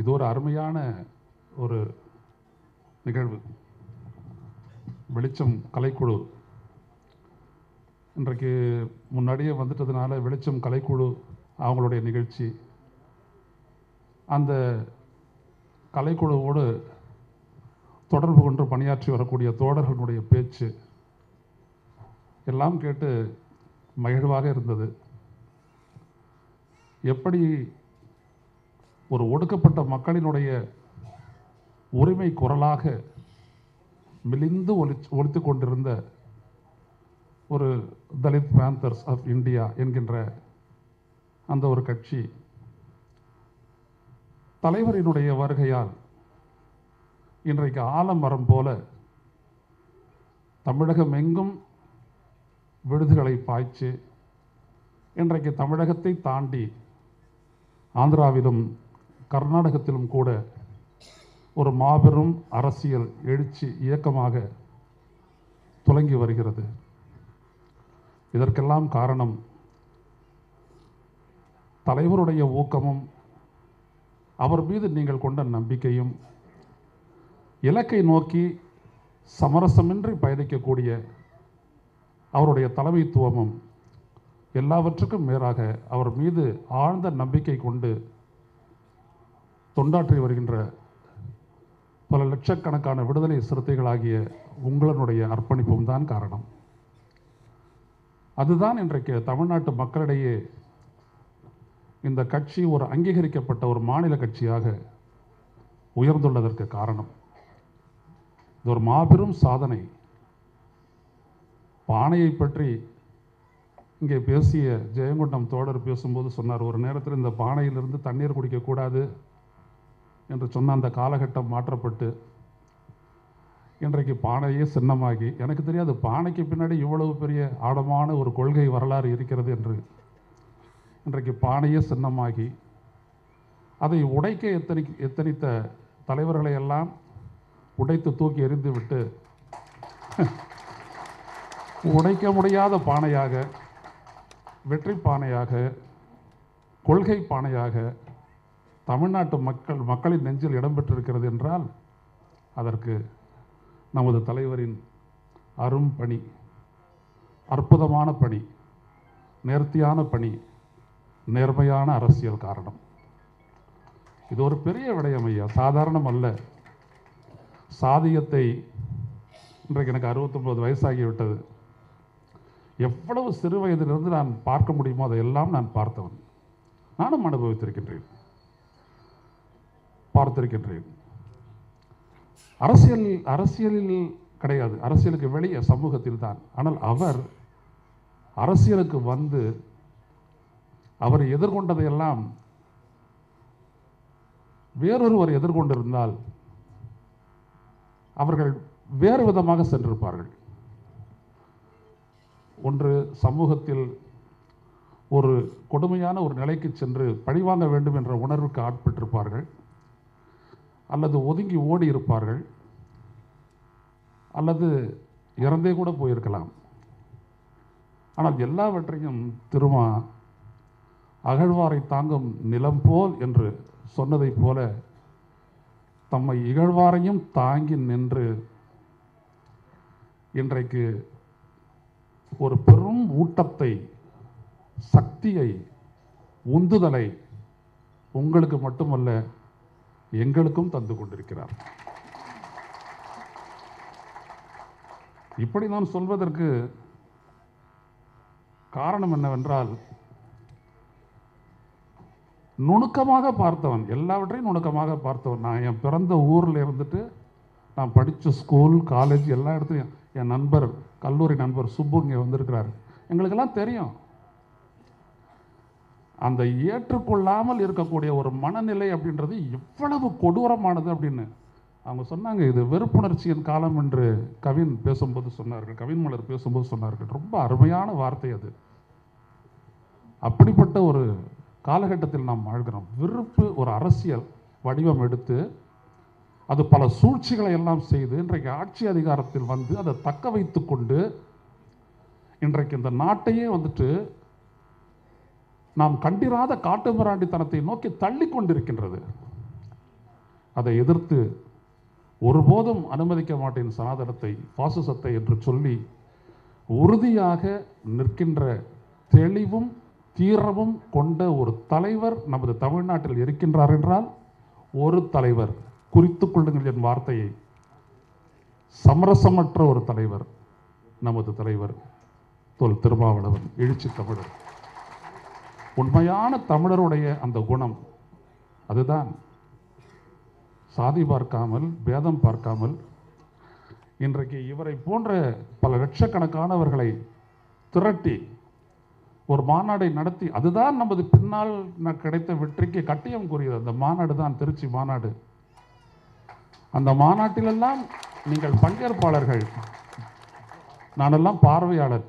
இது ஒரு அருமையான ஒரு நிகழ்வு. வெளிச்சம் கலைக்குழு. இன்றைக்கு முன்னாடியே வந்துட்டதுனால வெளிச்சம் கலைக்குழு அவங்களுடைய நிகழ்ச்சி. அந்த கலைக்குழுவோடு தொடர்பு கொண்டு பணியாற்றி வரக்கூடிய தோழர்களுடைய பேச்சு எல்லாம் கேட்டு மகிழ்வாக இருந்தது. எப்படி ஒரு ஒடுக்கப்பட்ட மக்களினுடைய உரிமை குரலாக மெலிந்து ஒலி ஒழித்து கொண்டிருந்த ஒரு தலித் பேந்தர்ஸ் ஆஃப் இந்தியா என்கின்ற அந்த ஒரு கட்சி தலைவரினுடைய வருகையால் இன்றைக்கு ஆலமரம் போல தமிழகம் எங்கும் விடுதுகளை பாய்ச்சி இன்றைக்கு தமிழகத்தை தாண்டி ஆந்திராவிலும் கர்நாடகத்திலும் கூட ஒரு மாபெரும் அரசியல் எழுச்சி இயக்கமாக துலங்கி வருகிறது. இதற்கெல்லாம் காரணம் தலைவருடைய ஊக்கமும் அவர் மீது நீங்கள் கொண்ட நம்பிக்கையும் இலக்கை நோக்கி சமரசமின்றி பயணிக்கக்கூடிய அவருடைய தலைமைத்துவமும் எல்லாவற்றுக்கும் மேலாக அவர் மீது ஆழ்ந்த நம்பிக்கை கொண்டு தொண்டாற்றி வருகின்ற பல லட்சக்கணக்கான விடுதலை சிறுத்தைகளாகிய உங்களுடைய அர்ப்பணிப்பும் தான் காரணம். அதுதான் இன்றைக்கு தமிழ்நாட்டு மக்களிடையே இந்த கட்சி ஒரு அங்கீகரிக்கப்பட்ட ஒரு மாநில கட்சியாக உயர்ந்துள்ளதற்கு காரணம். இது ஒரு மாபெரும் சாதனை. பானையை பற்றி இங்கே பேசிய ஜெயங்கொண்டம் தோழர் பேசும்போது சொன்னார் ஒரு நேரத்தில் இந்த பானையிலிருந்து தண்ணீர் குடிக்கக்கூடாது. என்று சொன்ன அந்த காலகட்டம் மாற்றப்பட்டு இன்றைக்கு பானையே சின்னமாகி எனக்கு தெரியாது பானைக்கு பின்னாடி இவ்வளவு பெரிய ஆழமான ஒரு கொள்கை வரலாறு இருக்கிறது என்று. இன்றைக்கு பானையே சின்னமாகி அதை உடைக்க எத்தனை எத்தனித்த தலைவர்களை எல்லாம் உடைத்து தூக்கி எறிந்து விட்டு உடைக்க முடியாத பானையாக வெற்றி பானையாக கொள்கை பானையாக தமிழ்நாட்டு மக்கள் மக்களின் நெஞ்சில் இடம்பெற்றிருக்கிறது என்றால் அதற்கு நமது தலைவரின் அரும் பணி அற்புதமான பணி நேர்த்தியான பணி நேர்மையான அரசியல் காரணம். இது ஒரு பெரிய விடயம் ஐயா. சாதாரணம் அல்ல. சாதியத்தை இன்றைக்கு எனக்கு அறுபத்தொம்பது வயசாகிவிட்டது. எவ்வளவு சிறு வயதிலிருந்து நான் பார்க்க முடியுமோ அதையெல்லாம் நான் பார்த்தவன். நானும் அனுபவித்திருக்கின்றேன். பார்த்திருக்கின்றேன். அரசியல் அரசியலில் கிடையாது. அரசியலுக்கு வெளியே சமூகத்தில் தான் ஆனால் அவர் அரசியலுக்கு வந்து அவர் எதிர்கொண்டதையெல்லாம் வேறொருவர் எதிர்கொண்டிருந்தால் அவர்கள் வேறு விதமாக சென்றிருப்பார்கள். ஒன்று சமூகத்தில் ஒரு கொடுமையான ஒரு நிலைக்கு சென்று பழிவாங்க வேண்டும் என்ற உணர்வுக்கு ஆட்பட்டிருப்பார்கள். அல்லது ஒதுங்கி ஓடி இருப்பார்கள். அல்லது இறந்தே கூட போயிருக்கலாம். ஆனால் எல்லாவற்றையும் திருமா அகழ்வாரை தாங்கும் நிலம் போல் என்று சொன்னதைப் போல தம்மை இகழ்வாரையும் தாங்கி நின்று இன்றைக்கு ஒரு பெரும் ஊட்டத்தை சக்தியை உந்துதலை உங்களுக்கு மட்டுமல்ல எங்களுக்கும் தந்து கொண்டிருக்கிறார். இப்படி நான் சொல்வதற்கு காரணம் என்னவென்றால் நுணுக்கமாக பார்த்தவன் எல்லாவற்றையும் நுணுக்கமாக பார்த்தவன். நான் என் பிறந்த ஊரில் இருந்துட்டு நான் படித்த ஸ்கூல் காலேஜ் எல்லா இடத்துலையும் என் நண்பர் கல்லூரி நண்பர் சுப்பு இங்கே வந்திருக்கிறார். எங்களுக்கெல்லாம் தெரியும். அந்த ஏற்றுக்கொள்ளாமல் இருக்கக்கூடிய ஒரு மனநிலை அப்படின்றது எவ்வளவு கொடூரமானது அப்படின்னு அவங்க சொன்னாங்க. இது வெறுப்புணர்ச்சியின் காலம் என்று கவின் பேசும்போது சொன்னார்கள். கவின் மலர் பேசும்போது சொன்னார்கள். ரொம்ப அருமையான வார்த்தை அது. அப்படிப்பட்ட ஒரு காலகட்டத்தில் நாம் வாழ்கிறோம். வெறுப்பு ஒரு அரசியல் வடிவம் எடுத்து அது பல சூழ்ச்சிகளை எல்லாம் செய்து இன்றைக்கு ஆட்சி அதிகாரத்தில் வந்து அதை தக்க வைத்து கொண்டு இன்றைக்கு இந்த நாட்டையே வந்துட்டு நாம் கண்டிராத காட்டு மிராண்டித்தனத்தை நோக்கி தள்ளி கொண்டிருக்கின்றது அதை எதிர்த்து ஒருபோதும் அனுமதிக்க மாட்டேன் சனாதனத்தை பாசிசத்தை என்று சொல்லி உறுதியாக நிற்கின்ற தெளிவும் தீரமும் கொண்ட ஒரு தலைவர் நமது தமிழ்நாட்டில் இருக்கின்றார் என்றால் ஒரு தலைவர் குறித்து கொள்ளுங்கள் என் வார்த்தையை சமரசமற்ற ஒரு தலைவர் நமது தலைவர் தொல் திருமாவளவன் எழுச்சி தமிழர். உண்மையான தமிழருடைய அந்த குணம் அதுதான். சாதி பார்க்காமல் பேதம் பார்க்காமல் இன்றைக்கு இவரை போன்ற பல லட்சக்கணக்கானவர்களை திரட்டி ஒரு மாநாடை நடத்தி அதுதான் நமது பின்னால் கிடைத்த வெற்றிக்கு கட்டியம் கூறியது. அந்த மாநாடு தான் திருச்சி மாநாடு. அந்த மாநாட்டிலெல்லாம் நீங்கள் பங்கேற்பாளர்கள். நானெல்லாம் பார்வையாளர்.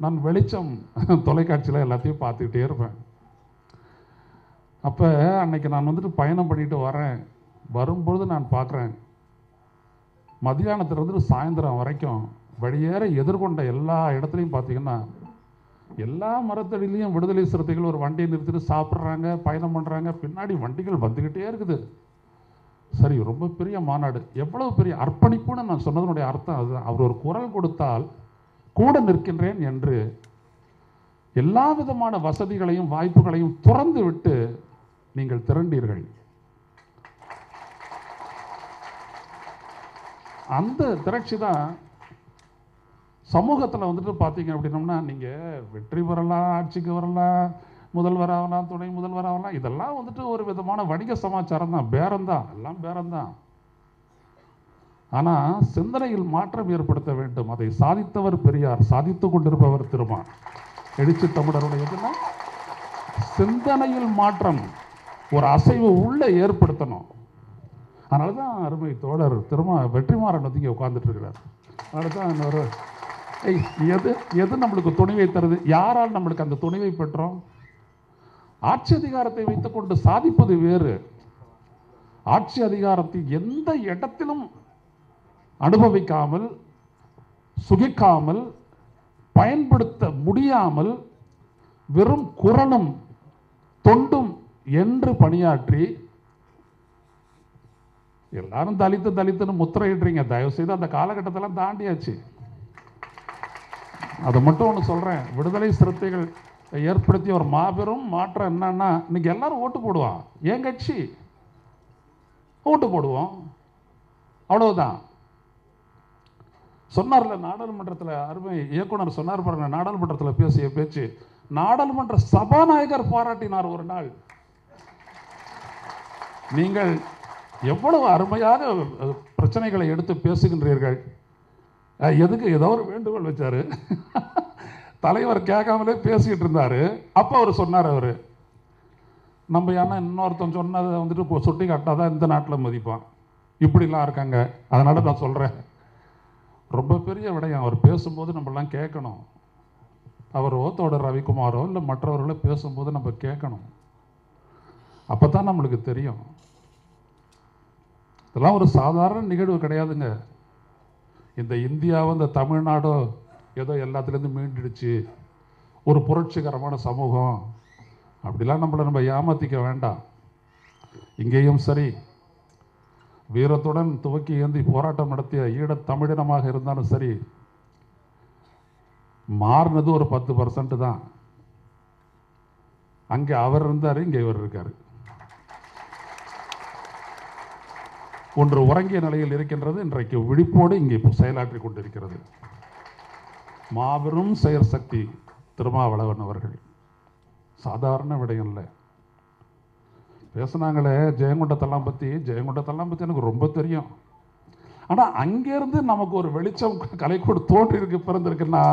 நான் வெளிச்சம் தொலைக்காட்சியில் எல்லாத்தையும் பார்த்துக்கிட்டே இருப்பேன். அப்போ அன்னைக்கு நான் வந்துட்டு பயணம் பண்ணிட்டு வரேன். வரும்பொழுது நான் பார்க்குறேன். மதியானத்துலேருந்து சாயந்தரம் வரைக்கும் வெளியேற எதிர்கொண்ட எல்லா இடத்துலையும் பார்த்தீங்கன்னா எல்லா மரத்தடியிலையும் விடுதலை சிறுத்தைகள் ஒரு வண்டியை நிறுத்திட்டு சாப்பிட்றாங்க பயணம் பண்ணுறாங்க பின்னாடி வண்டிகள் வந்துக்கிட்டே இருக்குது. சரி ரொம்ப பெரிய மாநாடு. எவ்வளவு பெரிய அர்ப்பணிப்புன்னு நான் சொன்னதனுடைய அர்த்தம் அதுதான் அவர் ஒரு குரல் கொடுத்தால் கூட நிற்கின்றேன் என்று எல்லா விதமான வசதிகளையும் வாய்ப்புகளையும் துறந்து விட்டு நீங்கள் திரண்டீர்கள். அந்த திரட்சி தான் சமூகத்தில் வந்துட்டு பார்த்தீங்க அப்படின்னம்னா நீங்கள் வெற்றி பெறலாம் ஆட்சிக்கு வரலாம் முதல்வர் ஆகலாம் துணை முதல்வர் ஆகலாம் இதெல்லாம் வந்துட்டு ஒரு விதமான வணிக சமாச்சாரம் தான் பேரம் தான் எல்லாம் பேரம் தான். ஆனால் சிந்தனையில் மாற்றம் ஏற்படுத்த வேண்டும். அதை சாதித்தவர் பெரியார் சாதித்து கொண்டிருப்பவர் திருமான். எழுச்சி தமிழருடைய எதுனா சிந்தனையில் மாற்றம் ஒரு அசைவு உள்ளே ஏற்படுத்தணும். அதனால தான் அருமை தோழர் திருமா வெற்றிமாறன் வந்து இங்கே உட்கார்ந்துட்டு இருக்கிறார். அதனால தான் இன்னொரு ஏய் எது எது நம்மளுக்கு துணிவை தருது? யாரால் நம்மளுக்கு அந்த துணிவை பெற்றோம்? ஆட்சி அதிகாரத்தை வைத்துக்கொண்டு சாதிப்பது வேறு. ஆட்சி அதிகாரத்தை எந்த இடத்திலும் அனுபவிக்காமல் சுகிக்காமல் பயன்படுத்த முடியாமல் வெறும் குரலும் தொண்டும் என்று பணியாற்றி எல்லாரும் தலித்து தலித்துன்னு முத்திரையிடுறீங்க. தயவு செய்து அந்த காலகட்டத்தெல்லாம் தாண்டியாச்சு. அதை மட்டும் ஒன்று சொல்கிறேன் விடுதலை சிறுத்தைகள் ஏற்படுத்திய ஒரு மாபெரும் மாற்றம் என்னன்னா இன்னைக்கு எல்லாரும் ஓட்டு போடுவான். ஏன் கட்சி ஓட்டு போடுவோம். அவ்வளவுதான். சொன்னார்ல நாடாளுமன்றத்தில் அருமை இயக்குனர் சொன்னார் பாருங்க நாடாளுமன்றத்தில் பேசிய பேச்சு நாடாளுமன்ற சபாநாயகர் பாராட்டினார் ஒரு நாள். நீங்கள் எவ்வளவு அருமையாக பிரச்சனைகளை எடுத்து பேசுகின்றீர்கள். எதுக்கு ஏதோ ஒரு வேண்டுகோள் வச்சாரு. தலைவர் கேட்காமலே பேசிக்கிட்டு இருந்தார். அப்போ அவர் சொன்னார் அவர். நம்ம ஏன்னா இன்னொருத்தன் சொன்னதை வந்துட்டு இப்போ சுட்டி காட்டாதான் இந்த நாட்டில் மதிப்பான். இப்படிலாம் இருக்காங்க. அதனால நான் சொல்கிறேன் ரொம்ப பெரிய விடயம் அவர் பேசும்போது நம்மலாம் கேட்கணும். அவரோ தோடர் ரவிக்குமாரோ இல்லை மற்றவர்களோ பேசும்போது நம்ம கேட்கணும். அப்போ தான் நம்மளுக்கு தெரியும். இதெல்லாம் ஒரு சாதாரண நிகழ்வு கிடையாதுங்க. இந்த இந்தியாவோ இந்த தமிழ்நாடோ ஏதோ எல்லாத்துலேருந்து மீண்டுடுச்சு. ஒரு புரட்சிகரமான சமூகம். அப்படிலாம் நம்மளை நம்ம ஏமாத்திக்க வேண்டாம். இங்கேயும் சரி. வீரத்துடன் துவக்கி ஏந்தி போராட்டம் நடத்திய ஈழத் தமிழினமாக இருந்தாலும் சரி மாறினது ஒரு பத்து பர்சன்ட் தான். அங்கே அவர் இருந்தார் இங்கே இவர் இருக்கார். ஒன்று உறங்கிய நிலையில் இருக்கின்றது இன்றைக்கு விழிப்போடு இங்கே இப்போ செயலாற்றி கொண்டிருக்கிறது. மாபெரும் செயற்சக்தி திருமாவளவன் அவர்கள். சாதாரண விடயம் இல்லை. பேசுனாங்களே ஜெயங்கொண்டத்தெல்லாம் பற்றி ஜெயங்கொண்டத்தெல்லாம் பற்றி எனக்கு ரொம்ப தெரியும். ஆனால் அங்கேருந்து நமக்கு ஒரு வெளிச்சம் கலைக்கூட தோன்றி இருக்கு பிறந்திருக்குன்னா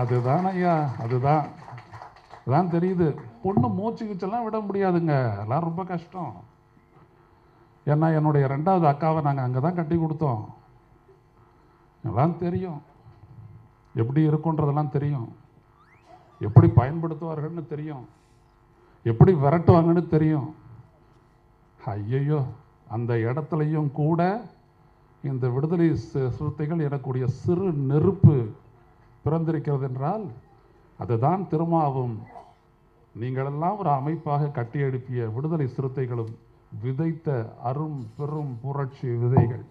அதுதான் ஐயா அதுதான். அதான் தெரியுது. பொண்ணு மூச்சு கிச்செல்லாம் விட முடியாதுங்க. எல்லாம் ரொம்ப கஷ்டம். ஏன்னா என்னுடைய ரெண்டாவது அக்காவை நாங்கள் அங்கே தான் கட்டி கொடுத்தோம். எல்லாம் தெரியும். எப்படி இருக்குன்றதெல்லாம் தெரியும். எப்படி பயன்படுத்துவார்கள்னு தெரியும். எப்படி விரட்டுவாங்கன்னு தெரியும்? ஐயையோ அந்த இடத்துலையும் கூட இந்த விடுதலை சிறுத்தைகள் எனக்கூடிய சிறு நெருப்பு பிறந்திருக்கிறது என்றால் அதுதான் திருமாவும். நீங்களெல்லாம் ஒரு அமைப்பாக கட்டியெழுப்பிய விடுதலை சிறுத்தைகளும் விதைத்த அரும் பெரும் புரட்சி விதைகள்.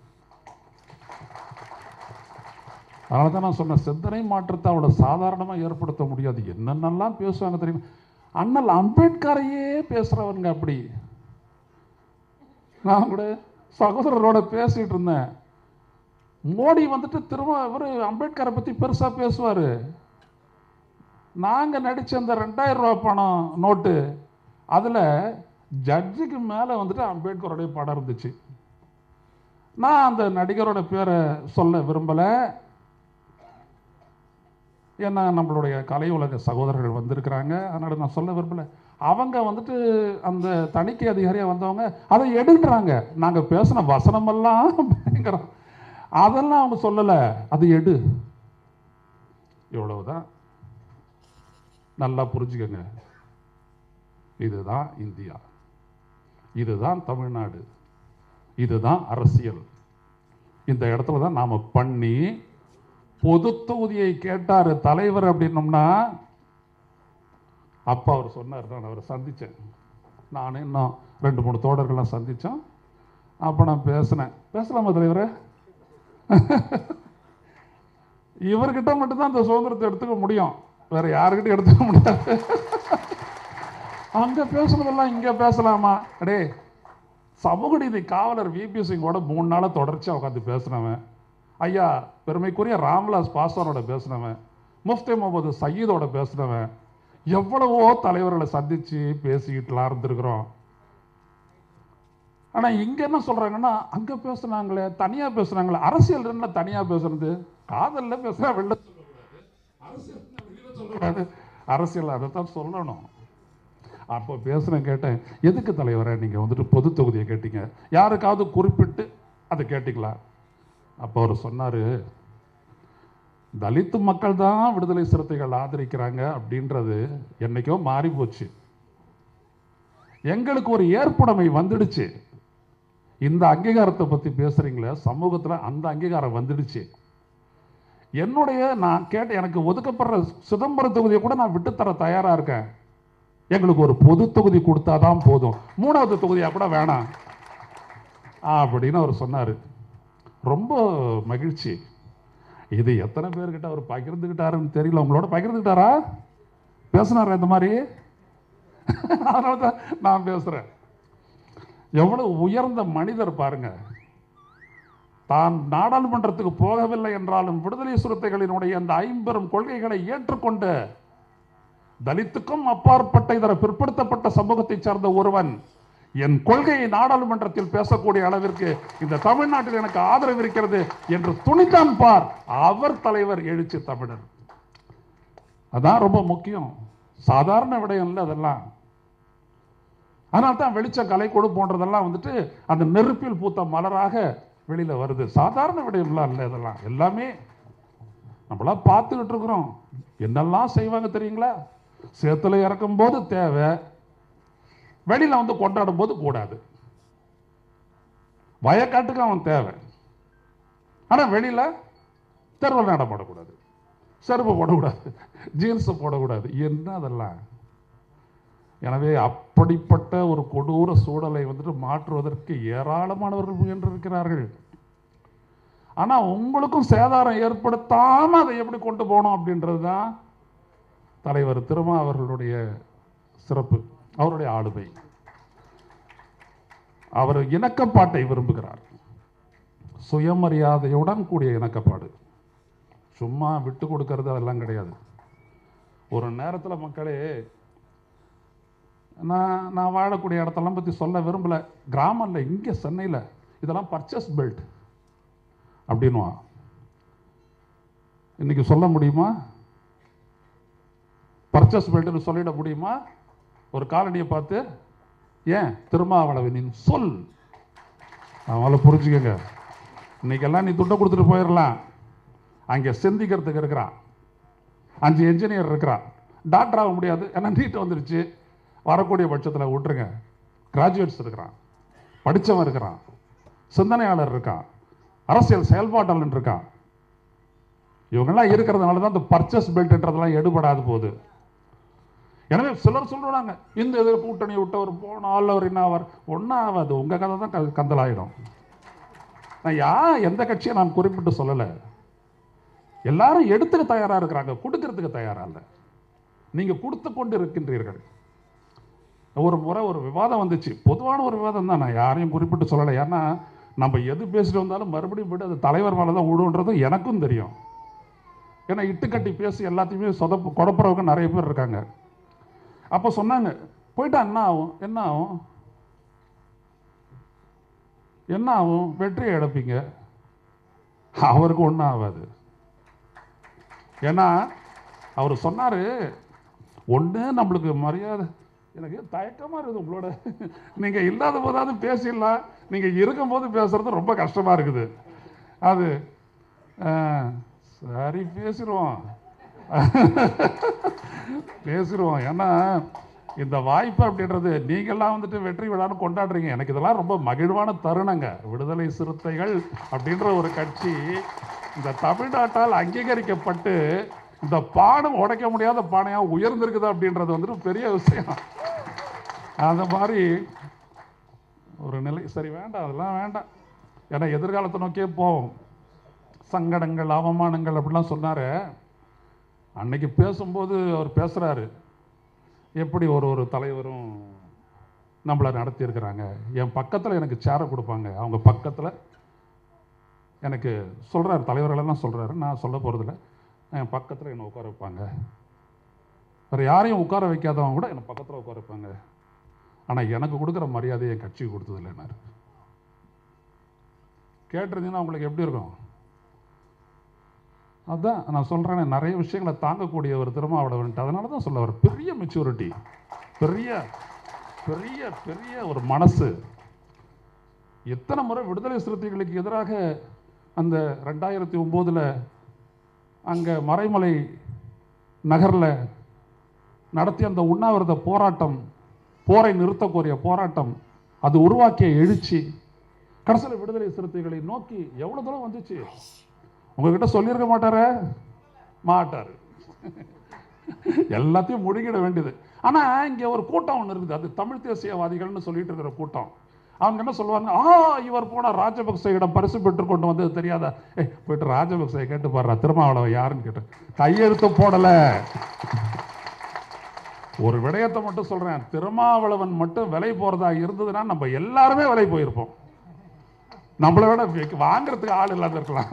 அதனால தான் நான் சொன்ன சிந்தனை மாற்றத்தை அவ்வளோ சாதாரணமாக ஏற்படுத்த முடியாது. என்னென்னலாம் பேசுவாங்க தெரியுமா? அண்ணல் அம்பேத்கரையே பேசுகிறவனுங்க அப்படி. நான் கூட சகோதரரோட பேசிகிட்டு இருந்தேன். மோடி வந்துட்டு திரும்ப இவர் அம்பேத்கரை பற்றி பெருசாக பேசுவார். நாங்கள் நடித்த அந்த ரெண்டாயிரம் ரூபா பணம் நோட்டு அதில் ஜட்ஜுக்கு மேலே வந்துட்டு அம்பேத்கருடைய படம் இருந்துச்சு. நான் அந்த நடிகரோட பேரை சொல்ல விரும்பலை. ஏன்னா நம்மளுடைய கலை உலக சகோதரர்கள் வந்திருக்கிறாங்க. அதனால் நான் சொல்ல விரும்பல. அவங்க வந்துட்டு அந்த தணிக்கை அதிகாரியாக வந்தவங்க அதை எடுன்றாங்க. நாங்கள் பேசின வசனமெல்லாம் பயங்கரம் அதெல்லாம் அவங்க சொல்லலை. அது எடு. இவ்வளவுதான். நல்லா புரிஞ்சுக்கங்க. இதுதான் இந்தியா. இதுதான் தமிழ்நாடு. இதுதான் அரசியல். இந்த இடத்துல தான் நாம் பண்ணி பொது தொகுதியை கேட்டார் தலைவர் அப்படின்னோம்னா அப்பா அவர் சொன்னார் நான் அவரை சந்தித்தேன் நான் இன்னும் ரெண்டு மூணு தோழர்கள்லாம் சந்தித்தோம் அப்போ நான் பேசினேன். பேசலாமா தலைவரே? இவர்கிட்ட மட்டும்தான் அந்த சுதந்திரத்தை எடுத்துக்க முடியும். வேற யாருக்கிட்டையும் எடுத்துக்க முடியாது. அங்கே பேசுனதெல்லாம் இங்கே பேசலாமா? அடே சமூக நீதி காவலர் விபி சிங்கோட மூணு நாளாக தொடர்ச்சியாக உட்காந்து பேசினவன். ஐயா பெருமைக்குரிய ராம்விலாஸ் பாஸ்வானோட பேசினவன் முஃப்தி முகமது சயீதோட பேசினவன் எவ்வளவோ தலைவர்களை சந்தித்து பேசிக்கிட்டுலாம் இருந்திருக்கிறோம். ஆனால் இங்கே என்ன சொல்கிறாங்கன்னா அங்கே பேசுனாங்களே தனியாக பேசுனாங்களே அரசியல் என்ன தனியாக பேசுறது? காதலில் பேசுனா வெளில சொல்லக்கூடாது. அரசியல் சொல்லக்கூடாது? அரசியல் அதை தான் சொல்லணும். அப்போ பேசுனேன் கேட்டேன் எதுக்கு தலைவரை நீங்கள் வந்துட்டு பொது தொகுதியை கேட்டீங்க? யாருக்காவது குறிப்பிட்டு அதை கேட்டிங்களா? அப்போ அவர் சொன்னார் தலித்து மக்கள் தான் விடுதலை சிறுத்தைகள் ஆதரிக்கிறாங்க அப்படின்றது என்னைக்கோ மாறி போச்சு எங்களுக்கு ஒரு ஏற்புடைமை வந்துடுச்சு. இந்த அங்கீகாரத்தை பற்றி பேசுகிறீங்களே சமூகத்தில் அந்த அங்கீகாரம் வந்துடுச்சு. என்னுடைய நான் கேட்ட எனக்கு ஒதுக்கப்படுற சிதம்பரம் தொகுதியை கூட நான் விட்டுத்தர தயாராக இருக்கேன். எங்களுக்கு ஒரு பொது தொகுதி கொடுத்தாதான் போதும். மூணாவது தொகுதியாக கூட வேணாம். அப்படின்னு அவர் சொன்னார். ரொம்ப மகிழ்ச்சி. இது எத்தனை பேர்கிட்ட அவர் பகிர்ந்துக்கிட்டாருன்னு தெரியல. உங்களோட பகிர்ந்துக்கிட்டாரா பேசினாரா இந்த மாதிரி? அதனால தான் நான் பேசுகிறேன் எவ்வளவு உயர்ந்த மனிதர் பாருங்க. தான் நாடாளுமன்றத்துக்கு போகவில்லை என்றாலும் விடுதலை சிறுத்தைகளினுடைய அந்த ஐம்பெரும் கொள்கைகளை ஏற்றுக்கொண்டு தலித்துக்கும் அப்பாற்பட்ட இதர பிற்படுத்தப்பட்ட சமூகத்தைச் சார்ந்த ஒருவன் என் கொள்கையை நாடாளுமன்றத்தில் பேசக்கூடிய அளவிற்கு இந்த தமிழ்நாட்டில் எனக்கு ஆதரவு இருக்கிறது என்று துணித்தான் பார் அவர் தலைவர் எழுச்சி தமிழர். அதான் ரொம்ப முக்கியம். சாதாரண விடயம் இல்லை அதெல்லாம். அதனால தான் வெளிச்ச கலைக்கொடு போன்றதெல்லாம் வந்துட்டு அந்த நெருப்பில் பூத்த மலராக வெளியில் வருது. சாதாரண விடயம்லாம் இல்லை இதெல்லாம் எல்லாமே நம்மளாம் பார்த்துக்கிட்டு இருக்கிறோம். என்னெல்லாம் செய்வாங்க தெரியுங்களா? சேத்துல இறக்கும் போது தேவை வெளியில் வந்து கொண்டாடும் போது கூடாது. வயக்காட்டுக்கு அவன் தேவை. ஆனால் வெளியில் தெருவில் நடப்படக்கூடாது செருப்பு போடக்கூடாது. ஜீன்ஸை போடக்கூடாது. என்ன அதெல்லாம்? எனவே அப்படிப்பட்ட ஒரு கொடூர சூழலை வந்துட்டு மாற்றுவதற்கு ஏராளமானவர்கள் முயன்றிருக்கிறார்கள். ஆனால் உங்களுக்கும் சேதாரம் ஏற்படுத்தாமல் அதை எப்படி கொண்டு போகணும் அப்படின்றது தான் தலைவர் திருமா அவர்களுடைய சிறப்பு. அவருடைய ஆளுமை. அவர் இணக்கப்பாட்டை விரும்புகிறார். சுயமரியாதையுடன் கூடிய இணக்கப்பாடு. சும்மா விட்டு கொடுக்கறது அதெல்லாம் கிடையாது. ஒரு நேரத்தில் மக்களே நான் நான் வாழக்கூடிய இடத்தெல்லாம் பற்றி சொல்ல விரும்பல. கிராமம் இல்லை இங்கே சென்னையில் இதெல்லாம் பர்ச்சேஸ் பெல்ட் அப்படின்வான் இன்றைக்கி சொல்ல முடியுமா? பர்ச்சேஸ் பெல்ட்னு சொல்லிட முடியுமா? ஒரு காலனியை பார்த்து ஏன் திருமாவளவனின் சொல்? அவங்கள புரிஞ்சுக்கங்க. இன்னைக்கெல்லாம் நீ துட்டை கொடுத்துட்டு போயிடலாம் அங்கே சிந்திக்கிறதுக்கு இருக்கிறான். அஞ்சு என்ஜினியர் இருக்கிறான். டாக்டர் ஆக முடியாது. ஏன்னா நீட் வந்துருச்சு. வரக்கூடிய பட்சத்தில் விட்டுருங்க. கிராஜுவேட்ஸ் இருக்கிறான். படித்தவன் இருக்கிறான். சிந்தனையாளர் இருக்கான். அரசியல் செயல்பாட்டாளன் இருக்கான். இவங்கெல்லாம் இருக்கிறதுனால தான் இந்த பர்ச்சேஸ் பெல்ட்ன்றதெல்லாம் எடுபடாது போகுது. எனவே சிலர் சொல்கிறாங்க இந்த இதில் கூட்டணி விட்டவர் போனால் அவர் என்ன ஆவார்? ஒன்றா ஆகாது உங்கள் கதை தான் க- கந்தலாயிடும். நான் யா எந்த கட்சியை நான் குறிப்பிட்டு சொல்லலை. எல்லாரும் எடுத்துக்க தயாராக இருக்கிறாங்க கொடுக்கறதுக்கு தயாராக இல்லை. நீங்கள் கொடுத்து கொண்டு இருக்கின்றீர்கள். ஒரு முறை ஒரு விவாதம் வந்துச்சு. பொதுவான ஒரு விவாதம் தான். நான் யாரையும் குறிப்பிட்டு சொல்லலை. ஏன்னா நம்ம எது பேசிட்டு வந்தாலும் மறுபடியும் போய்ட்டு அது தலைவர் மேலே தான் விடுன்றது எனக்கும் தெரியும். ஏன்னா இட்டுக்கட்டி பேசி எல்லாத்தையுமே சொதப்பு குழப்புறவங்க நிறைய பேர் இருக்காங்க. அப்போ சொன்னாங்க போயிட்டா என்ன ஆகும்? என்ன ஆகும்? என்ன ஆகும்? வெற்றியை இழப்பீங்க. அவருக்கு ஒன்றும் ஆகாது. ஏன்னா அவர் சொன்னார் ஒன்று நம்மளுக்கு மரியாதை எனக்கு தயக்கமாக இருக்குது உங்களோட. நீங்கள் இல்லாத போதாவது பேசிடலாம். நீங்கள் இருக்கும்போது பேசுகிறது ரொம்ப கஷ்டமாக இருக்குது. அது சரி பேசிடுவோம். பேசிடுவோம் ஏன்னா இந்த வாய்ப்பு அப்படின்றது நீங்கள்லாம் வந்துட்டு வெற்றி விழான்னு கொண்டாடுறீங்க. எனக்கு இதெல்லாம் ரொம்ப மகிழ்வான தருணங்க. விடுதலை சிறுத்தைகள் அப்படின்ற ஒரு கட்சி இந்த தமிழ்நாட்டால் அங்கீகரிக்கப்பட்டு இந்த பாடம் உடைக்க முடியாத பானையாக உயர்ந்திருக்குது அப்படின்றது வந்துட்டு பெரிய விஷயம். அந்த மாதிரி ஒரு நிலை. சரி வேண்டாம். அதெல்லாம் வேண்டாம். ஏன்னா எதிர்காலத்தை நோக்கியே போவோம். சங்கடங்கள் அவமானங்கள் அப்படிலாம் சொன்னார். அன்னைக்கு பேசும்போது அவர் பேசுகிறாரு எப்படி ஒரு ஒரு தலைவரும் நம்மளை நடத்தியிருக்கிறாங்க. என் பக்கத்தில் எனக்கு சேரை கொடுப்பாங்க. அவங்க பக்கத்தில் எனக்கு சொல்கிறார் தலைவர்களெல்லாம் சொல்கிறாரு நான் சொல்ல போகிறதில்ல என் பக்கத்தில் என்னை உட்கார வைப்பாங்க. வேறு யாரையும் உட்கார வைக்காதவங்க கூட என்னை பக்கத்தில் உட்கார வைப்பாங்க. ஆனால் எனக்கு கொடுக்குற மரியாதையை என் கட்சிக்கு கொடுத்ததில்லைன்னாரு கேட்டிருந்தீங்கன்னா உங்களுக்கு எப்படி இருக்கும்? அதுதான் நான் சொல்கிறேனே நிறைய விஷயங்களை தாங்கக்கூடிய ஒரு திருமாவளவன்ட்டு அதனால தான் சொல்ல வர பெரிய மெச்சூரிட்டி பெரிய பெரிய பெரிய ஒரு மனசு. எத்தனை முறை விடுதலை சிறுத்தைகளுக்கு எதிராக அந்த ரெண்டாயிரத்தி ஒம்போதில் அங்கே மறைமலை நகரில் நடத்திய அந்த உண்ணாவிரத போராட்டம் போரை நிறுத்தக்கோரிய போராட்டம் அது உருவாக்கிய எழுச்சி. கடைசியில் விடுதலை சிறுத்தைகளை நோக்கி எவ்வளோ தூரம் வந்துச்சு? உங்ககிட்ட சொல்லியிருக்க மாட்டாரு? மாட்டார். எல்லாத்தையும் முழுங்கிட வேண்டியது. ஆனால் இங்கே ஒரு கூட்டம் ஒன்று இருக்குது. அது தமிழ் தேசியவாதிகள்னு சொல்லிட்டு இருக்கிற கூட்டம். அவங்க என்ன சொல்லுவாங்க? ஆ இவர் போனால் ராஜபக்சேயிடம் பரிசு பெற்று கொண்டு வந்தது தெரியாதா? ஏ போயிட்டு ராஜபக்சே கேட்டு பாடுறா திருமாவளவ யாருன்னு கேட்டு. கையெழுத்து போடலை. ஒரு விடயத்தை மட்டும் சொல்கிறேன் திருமாவளவன் மட்டும் விலை போகிறதா இருந்ததுன்னா நம்ம எல்லாருமே விலை போயிருப்போம். நம்மளை விட வாங்குறதுக்கு ஆள் இல்லாத இருக்கலாம்.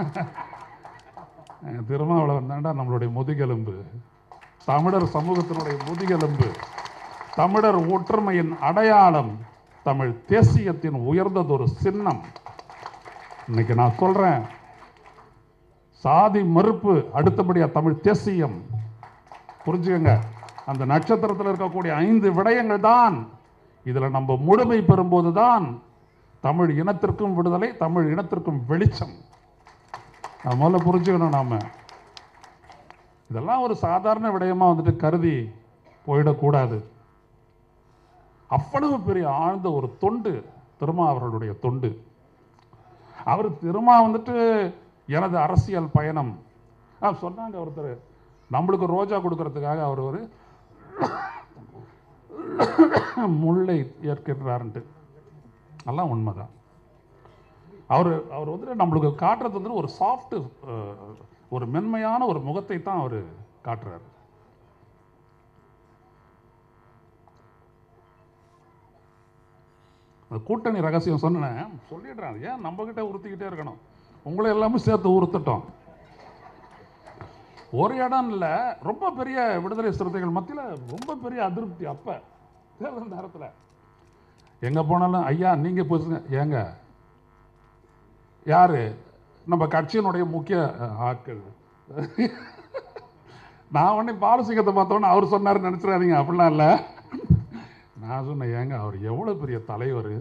திருமாவளவன் தாண்டா நம்மளுடைய முதுகெலும்பு. தமிழர் சமூகத்தினுடைய முதுகெலும்பு. தமிழர் ஒற்றுமையின் அடையாளம் தமிழ் தேசியத்தின் உயர்ந்ததொரு சின்னம். இன்னைக்கு நான் சொல்கிறேன் சாதி மறுப்பு அடுத்தபடியாக தமிழ் தேசியம். புரிஞ்சுக்கங்க அந்த நட்சத்திரத்தில் இருக்கக்கூடிய ஐந்து விடயங்கள் தான். இதில் நம்ம முழுமை பெறும்போது தான் தமிழ் இனத்திற்கும் விடுதலை தமிழ் இனத்திற்கும் வெளிச்சம். அது முதல்ல புரிஞ்சுக்கணும் நாம். இதெல்லாம் ஒரு சாதாரண விடயமாக வந்துட்டு கருதி போயிடக்கூடாது. அவ்வளவு பெரிய ஆழ்ந்த ஒரு தொண்டு திருமா அவர்களுடைய தொண்டு. அவர் திருமா வந்துட்டு எனது அரசியல் பயணம். ஆ சொன்னாங்க ஒருத்தர். நம்மளுக்கு ரோஜா கொடுக்கறதுக்காக அவர் ஒரு முல்லை ஏற்கிறாருன்ட்டு எல்லாம் உண்மைதான். அவர் அவர் வந்துட்டு நம்மளுக்கு காட்டுறது வந்து ஒரு சாஃப்ட் ஒரு மென்மையான ஒரு முகத்தை தான் அவர் காட்டுறாரு. அந்த கூட்டணி ரகசியம் சொன்னேன் சொல்லிடுறேன். ஏன் நம்ம கிட்ட உறுத்திக்கிட்டே இருக்கணும்? உங்களை எல்லாமே சேர்த்து உறுத்துட்டோம். ஒரு இடம் இல்லை ரொம்ப பெரிய விடுதலை சிறுத்தைகள் மத்தியில் ரொம்ப பெரிய அதிருப்தி அப்போ தேர்தல் நேரத்தில். எங்கே போனாலும் ஐயா நீங்கள் பேசுங்க. ஏங்க யார்? நம்ம கட்சியினுடைய முக்கிய ஆட்கள். நான் உடனே பாலசிங்கத்தை பார்த்தோன்னே அவர் சொன்னார் நினச்சிடாதீங்க அப்படிலாம் இல்லை. நான் சொன்னேன் ஏங்க அவர் எவ்வளோ பெரிய தலைவர்?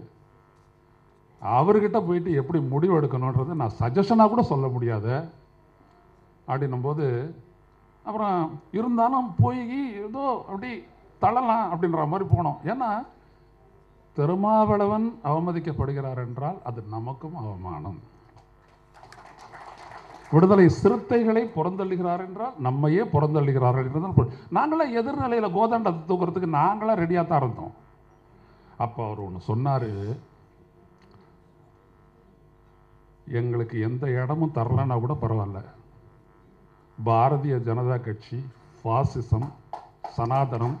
அவர்கிட்ட போயிட்டு எப்படி முடிவு எடுக்கணுன்றது நான் சஜஷனாக கூட சொல்ல முடியாது. அப்படின்னும்போது அப்புறம் இருந்தாலும் போய் ஏதோ அப்படி தள்ளலாம் அப்படின்ற மாதிரி போனோம். ஏன்னா திருமாவளவன் அவமதிக்கப்படுகிறார் என்றால் அது நமக்கும் அவமானம். விடுதலை சிறுத்தைகளை புறந்தள்ளுகிறார் என்றால் நம்மையே புறந்தள்ளுகிறார்கள் என்றுதான் நாங்களாம் எதிர்நிலையில் கோதண்டத்தை தூக்குறதுக்கு நாங்களாம் ரெடியாக தான் இருந்தோம். அப்போ அவர் ஒன்று சொன்னார் எங்களுக்கு எந்த இடமும் தரலன்னா கூட பரவாயில்ல. பாரதிய ஜனதா கட்சி பாசிசம் சனாதனம்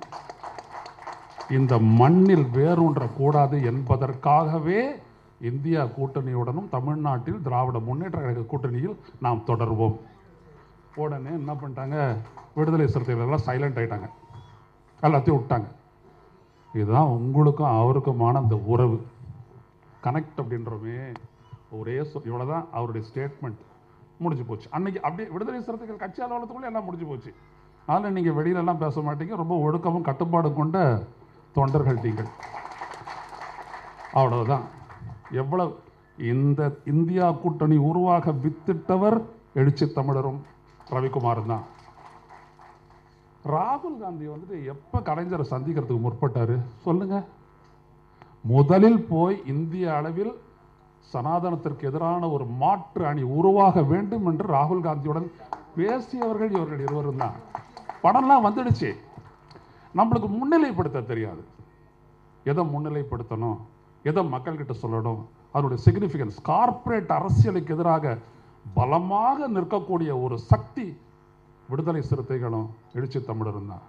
இந்த மண்ணில் வேரூன்ற கூடாது என்பதற்காகவே இந்தியா கூட்டணியுடனும் தமிழ்நாட்டில் திராவிட முன்னேற்ற கழக கூட்டணியில் நாம் தொடர்வோம். உடனே என்ன பண்ணிட்டாங்க? விடுதலை சிறுத்தைகளெல்லாம் சைலண்ட் ஆகிட்டாங்க எல்லாத்தையும் விட்டாங்க. இதுதான் உங்களுக்கும் அவருக்குமான அந்த உறவு. கனெக்ட் அப்படின்றமே. ஒரே இவ்வளோ தான் அவருடைய ஸ்டேட்மெண்ட் முடிஞ்சு போச்சு. அன்னைக்கு அப்படியே விடுதலை சிறுத்தைகள் கட்சி அலுவலகத்துக்குள்ளே எல்லாம் முடிஞ்சு போச்சு. அதில் நீங்கள் வெளியிலலாம் பேச மாட்டீங்க. ரொம்ப ஒழுக்கமும் கட்டுப்பாடும் கொண்ட தொண்டர்கள் நீங்கள். அவ்வளவுதான். எவ்வளவு இந்த இந்தியா கூட்டணி உருவாக வித்திட்டவர் எழுச்சி தமிழரும் ரவிக்குமாரும் தான். ராகுல் காந்தி வந்துட்டு எப்போ கலைஞரை சந்திக்கிறதுக்கு முற்பட்டாரு? சொல்லுங்க. முதலில் போய் இந்திய அளவில் சனாதனத்திற்கு எதிரான ஒரு மாற்று அணி உருவாக வேண்டும் என்று ராகுல் காந்தியுடன் பேசியவர்கள் இவர்கள் இருவரும் தான். படம்லாம் வந்துடுச்சு. நம்மளுக்கு முன்னிலைப்படுத்த தெரியாது. எதை முன்னிலைப்படுத்தணும்? எதை மக்கள்கிட்ட சொல்லணும்? அதனுடைய சிக்னிஃபிகன்ஸ் கார்ப்பரேட் அரசியலுக்கு எதிராக பலமாக நிற்கக்கூடிய ஒரு சக்தி விடுதலை சிறுத்தைகளும் எழுச்சி தமிழரும் தான்.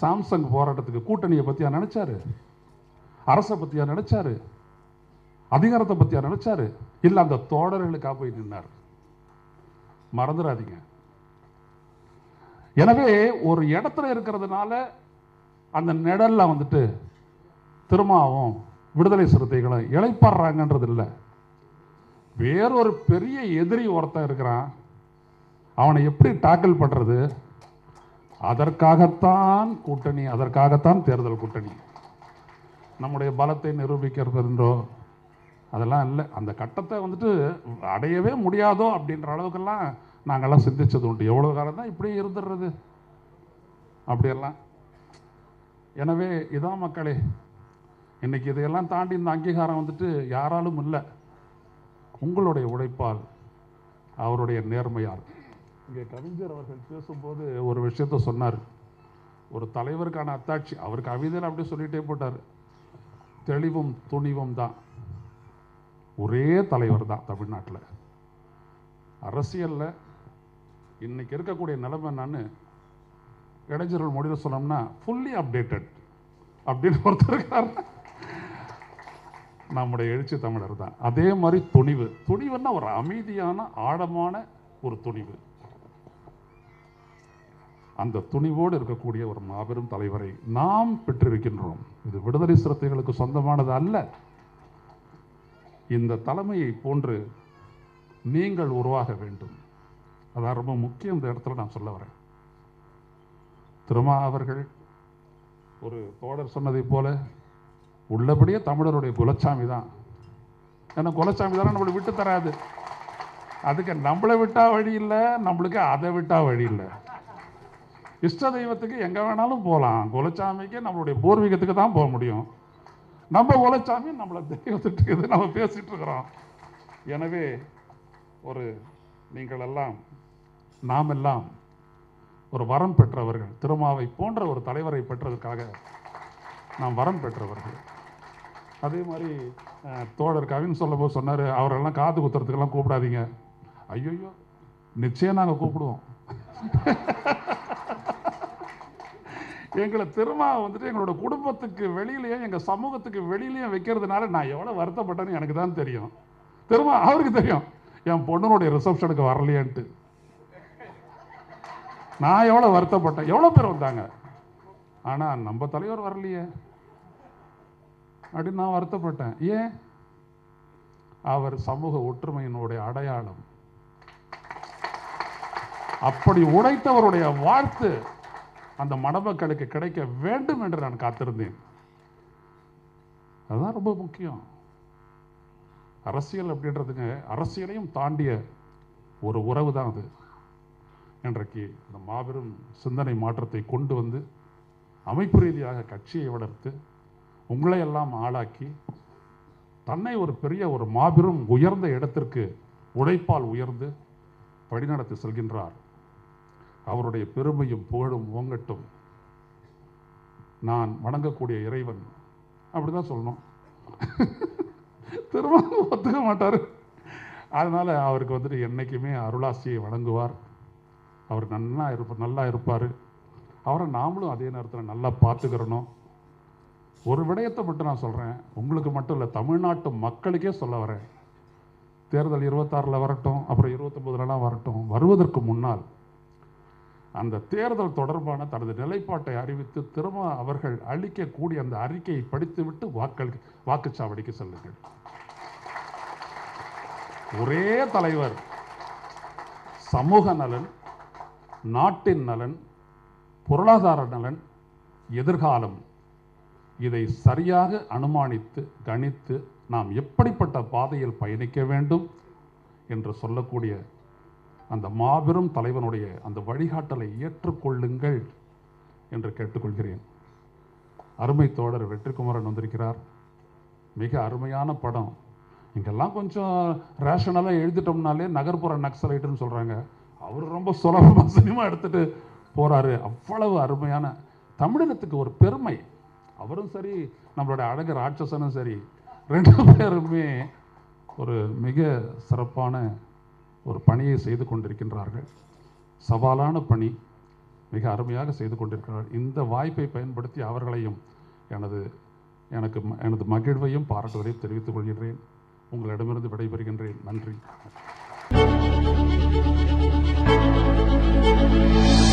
சாம்சங் போராட்டத்துக்கு கூட்டணியை பற்றியா நினச்சாரு? அரசை பற்றியா நினைச்சாரு? அதிகாரத்தை பற்றியா நினைச்சாரு? இல்லை அந்த தோழர்களுக்காக போய் நின்னார்? மறந்துடாதீங்க. எனவே ஒரு இடத்துல இருக்கிறதுனால அந்த நிழலில் வந்துட்டு திருமாவும் விடுதலை சிறுத்தைகளும் இழைப்படுறாங்கன்றது இல்லை வேறொரு பெரிய எதிரி ஒருத்தன் இருக்கிறான். அவனை எப்படி டாக்கிள் பண்ணுறது அதற்காகத்தான் கூட்டணி அதற்காகத்தான் தேர்தல் கூட்டணி. நம்முடைய பலத்தை நிரூபிக்கிறது என்றோ அதெல்லாம் இல்லை. அந்த கட்டத்தை வந்துட்டு அடையவே முடியாதோ அப்படின்ற அளவுக்கெல்லாம் நாங்கள்லாம் சிந்திச்சது உண்டு. எவ்வளோ காலம் தான் இப்படியே இருந்துடுறது? அப்படியெல்லாம் எனவே இதான் மக்களே இன்னைக்கு இதையெல்லாம் தாண்டி இந்த அங்கீகாரம் வந்துட்டு யாராலும் இல்லை. உங்களுடைய உழைப்பால் அவருடைய நேர்மையால். இங்கே கவிஞர் அவர்கள் பேசும்போது ஒரு விஷயத்த சொன்னார். ஒரு தலைவருக்கான அத்தாட்சி அவர் கவிதையில் அப்படியே சொல்லிட்டே போட்டார். தெளிவும் துணிவும் தான். ஒரே தலைவர் தான் தமிழ்நாட்டில். அரசியலில் இன்றைக்கி இருக்கக்கூடிய நிலைமை என்னன்னு இளைஞர்கள் மொழியில் சொன்னோம்னா ஃபுல்லி அப்டேட்டட் அப்படின்னு ஒருத்தர் இருக்கார். நம்முடைய எழுச்சி தமிழர் தான். அதே மாதிரி துணிவு. துணிவுன்னா ஒரு அமைதியான ஆழமான ஒரு துணிவு. அந்த துணிவோடு இருக்கக்கூடிய ஒரு மாபெரும் தலைவரை நாம் பெற்றிருக்கின்றோம். இது விடுதலை சிறுத்தைகளுக்கு சொந்தமானது அல்ல. இந்த தலைமையை போன்று நீங்கள் உருவாக வேண்டும். அதான் ரொம்ப முக்கியம் இந்த இடத்துல நான் சொல்ல வரேன். திருமா அவர்கள் ஒரு தோழர் சொன்னதைப் போல உள்ளபடியே தமிழருடைய குலச்சாமி தான். ஏன்னா குலச்சாமி தானே நம்மளை விட்டு தராது. அதுக்கு நம்மளை விட்டால் வழி இல்லை நம்மளுக்கு அதை விட்டால் வழி இல்லை. இஷ்ட தெய்வத்துக்கு எங்கே வேணாலும் போகலாம் குலச்சாமிக்கு நம்மளுடைய பூர்வீகத்துக்கு தான் போக முடியும். நம்ம குலச்சாமி நம்மளை தெய்வத்துக்கு இது நம்ம பேசிகிட்டு இருக்கிறோம். எனவே ஒரு நீங்கள் எல்லாம் நாம் எல்லாம் ஒரு வரம் பெற்றவர்கள் திருமாவை போன்ற ஒரு தலைவரை பெற்றதற்காக நாம் வரம் பெற்றவர்கள். அதே மாதிரி தோழர் கவின் சொல்லும்போது சொன்னார் அவரெல்லாம் காது குத்துறதுக்கெல்லாம் கூப்பிடாதீங்க. ஐயோ நிச்சயம் நாங்கள் கூப்பிடுவோம். எங்களை திருமா வந்துட்டு எங்களோட குடும்பத்துக்கு வெளியிலேயே எங்கள் சமூகத்துக்கு வெளியிலயும் வைக்கிறதுனால நான் எவ்வளோ வருத்தப்பட்டேன்னு எனக்கு தான் தெரியும். திருமா அவருக்கு தெரியும். என் பொண்ணுனுடைய ரிசப்ஷனுக்கு வரலையேன்ட்டு. நான் எவ்வளோ வருத்தப்பட்டேன்? எவ்வளோ பேர் வந்தாங்க? ஆனால் நம்ம தலைவர் வரலையே. அப்படின்னு நான் வருத்தப்பட்டேன். ஏன்? அவர் சமூக ஒற்றுமையினுடைய அடையாளம். அப்படி உடைத்தவருடைய வாழ்த்து அந்த மணமக்களுக்கு கிடைக்க வேண்டும் என்று நான் காத்திருந்தேன். அதுதான் ரொம்ப முக்கியம். அரசியல் அப்படின்றதுங்க அரசியலையும் தாண்டிய ஒரு உறவு தான் அது. இன்றைக்கு இந்த மாபெரும் சிந்தனை மாற்றத்தை கொண்டு வந்து அமைப்பு ரீதியாக கட்சியை வளர்த்து உங்களை எல்லாம் ஆளாக்கி தன்னை ஒரு பெரிய ஒரு மாபெரும் உயர்ந்த இடத்திற்கு உழைப்பால் உயர்ந்து வழிநடத்தி செல்கின்றார். அவருடைய பெருமையும் புகழும் ஓங்கட்டும் நான் வணங்கக்கூடிய இறைவன். அப்படிதான் சொல்லணும். திரும்ப ஒத்துக்க மாட்டார். அதனால் அவருக்கு வந்துட்டு என்றைக்குமே அருளாசியை வழங்குவார் அவர் நல்லா இருப்பார் நல்லா இருப்பார். அவரை நாமளும் அதே நேரத்தில் நல்லா பார்த்துக்கிறணும். ஒரு விடயத்தை மட்டும் நான் சொல்கிறேன் உங்களுக்கு மட்டும் இல்லை தமிழ்நாட்டு மக்களுக்கே சொல்ல வரேன். தேர்தல் இருபத்தாறில் வரட்டும் அப்புறம் இருபத்தொம்போதுலலாம் வரட்டும் வருவதற்கு முன்னால் அந்த தேர்தல் தொடர்பான தனது நிலைப்பாட்டை அறிவித்து திரும்ப அவர்கள் அளிக்கக்கூடிய அந்த அறிக்கையை படித்துவிட்டு வாக்களி வாக்குச்சாவடிக்கு செல்லுங்கள். ஒரே தலைவர் சமூக நலன் நாட்டின் நலன் பொருளாதார நலன் எதிர்காலம். இதை சரியாக அனுமானித்து கணித்து நாம் எப்படிப்பட்ட பாதையில் பயணிக்க வேண்டும் என்று சொல்லக்கூடிய அந்த மாபெரும் தலைவனுடைய அந்த வழிகாட்டலை ஏற்றுக்கொள்ளுங்கள் என்று கேட்டுக்கொள்கிறேன். அருமை தோழர் வெற்றிக்குமரன் வந்திருக்கிறார். மிக அருமையான படம். இங்கெல்லாம் கொஞ்சம் ரேஷனலாக எழுதிட்டோம்னாலே நகர்ப்புற நக்சலைட்டுன்னு சொல்கிறாங்க அவர் ரொம்ப சுலபமாக சினிமா எடுத்துட்டு போகிறாரு அவ்வளவு அருமையான தமிழினத்துக்கு ஒரு பெருமை. அவரும் சரி நம்மளுடைய அழகு ராட்சசனும் சரி ரெண்டு பேருமே ஒரு மிக சிறப்பான ஒரு பணியை செய்து கொண்டிருக்கின்றார்கள். சவாலான பணி மிக அருமையாக செய்து கொண்டிருக்கிறார்கள் இந்த வாய்ப்பை பயன்படுத்தி அவர்களையும் எனது எனக்கு ம- எனது மகிழ்வையும் பாராட்டுவதையும் தெரிவித்துக் கொள்கின்றேன். உங்களிடமிருந்து விடைபெறுகின்றேன். நன்றி. 啊！